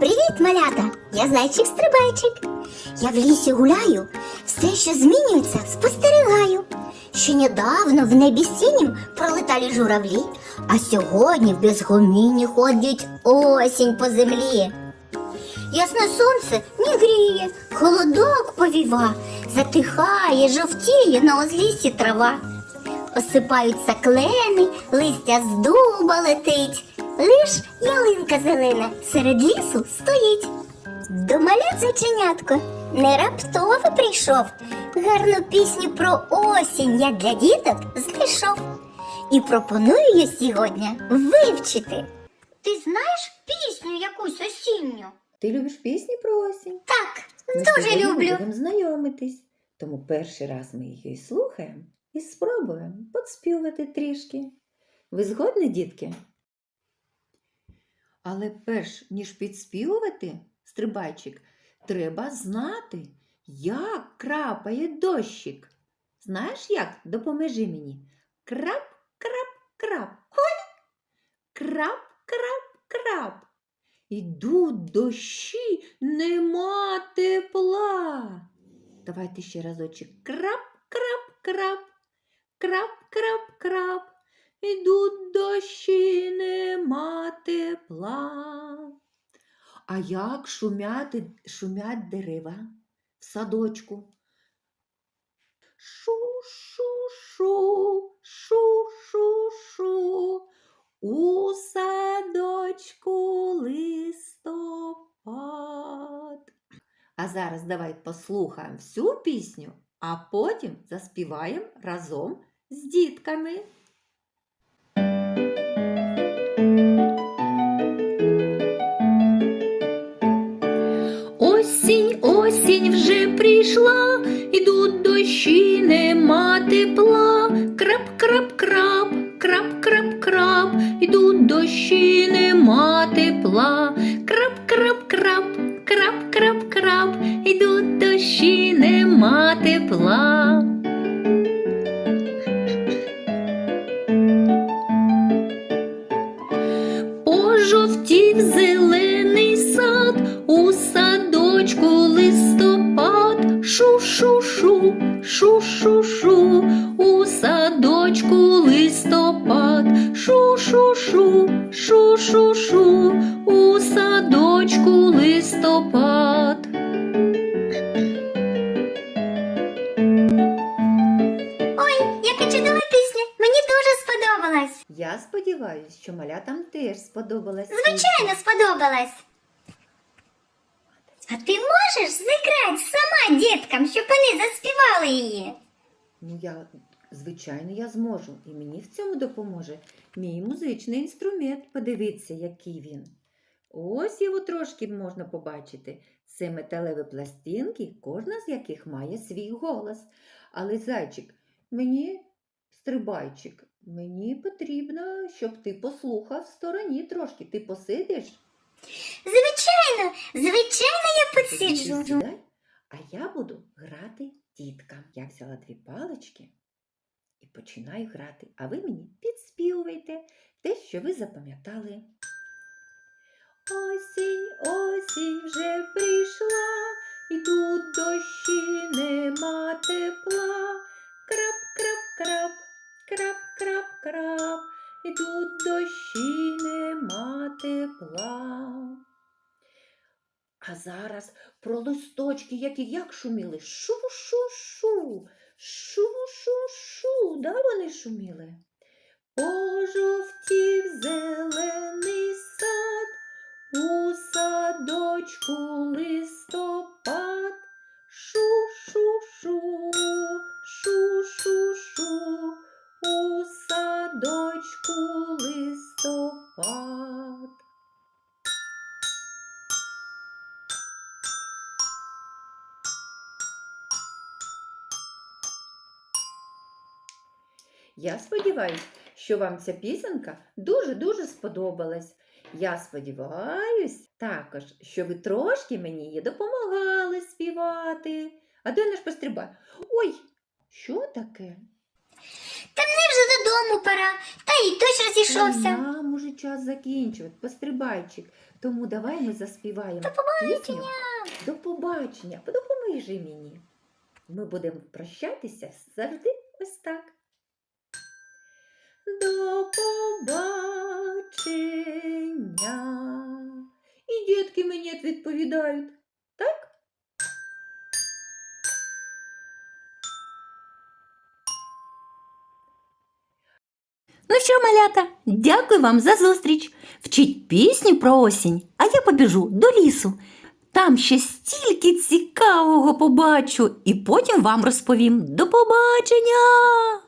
Привіт, малята! Я зайчик-стрибайчик. Я в лісі гуляю, все, що змінюється, спостерігаю. Ще недавно в небі синім пролетали журавлі, а сьогодні в безгомінні ходить осінь по землі. Ясне сонце не гріє, холодок повіва, затихає, жовтіє на узліссі трава. Осипаються клени, листя з дуба летить, лиш ялинка зелена серед лісу стоїть. До малят зайченятко не раптово прийшов. Гарну пісню про осінь я для діток знайшов. І пропоную її сьогодні вивчити. Ти знаєш пісню якусь осінню? Ти любиш пісні про осінь? Так, Ми дуже люблю. Будемо знайомитись. Тому перший раз ми її слухаємо і спробуємо подспівати трішки. Ви згодні, дітки? Але перш ніж підспівувати, стрибайчик, треба знати, як крапає дощик. Знаєш як? Допоможи мені. Крап, крап, крап. Ой! Крап, крап, крап. Ідуть дощі, нема тепла. Давайте ще разочек. Крап, крап, крап, крап, крап, крап. Ідуть дощі, нема тепла. А як шумяти, шумять дерева в садочку? Шу-шу-шу, шу-шу-шу. У садочку листопад. А зараз давай послухаємо всю пісню, а потім заспіваємо разом з дітками. Осінь, осінь вже прийшла, ідуть дощі, нема тепла. Крап, крап, крап, крап, крап, крап, ідуть дощі, нема тепла. Крап, крап, крап, крап, крап, крап, ідуть дощі, нема тепла. Шу-шу-шу, у садочку листопад, шу-шу-шу, шу-шу-шу, у садочку листопад. Ой, яка чудова пісня! Мені дуже сподобалась. Я сподіваюся, що малятам теж сподобалась. Звичайно, сподобалась. А ти можеш зіграти сама діткам, щоб вони заспівали її? Ну, я, звичайно, я зможу. І мені в цьому допоможе мій музичний інструмент. Подивіться, який він. Ось його трошки можна побачити. Це металеві пластинки, кожна з яких має свій голос. Але зайчик, мені стрибайчик, мені потрібно, щоб ти послухав в стороні трошки. Ти посидиш? Звичайно, звичайно, сідай, а я буду грати діткам. Я взяла дві палички і починаю грати. А ви мені підспівуйте те, що ви запам'ятали. Осінь, осінь вже прийшла, йдуть дощі, нема тепла. Крап, крап, крап, крап, крап, крап, ідуть дощі, А зараз про листочки, які як шуміли. Шу-шу-шу, шу-шу-шу, да вони шуміли. Пожовтів зелений сад, у садочку листопад. Шу-шу-шу, шу-шу-шу, у садочку Я сподіваюся, що вам ця пісенька дуже-дуже сподобалась. Я сподіваюсь також, що ви трошки мені її допомагали співати. А де наш пострибай? Ой, що таке? Та мені вже додому пора, та й дощ розійшовся. Та нам уже час закінчувати, пострибайчик. Тому давай ми заспіваємо До побачення! До побачення. Допоможи мені. Ми будемо прощатися завжди ось так. Дітки відповідають. Так? Ну що, малята, дякую вам за зустріч. Вчіть пісню про осінь, а я побіжу до лісу. Там ще стільки цікавого побачу і потім вам розповім. До побачення!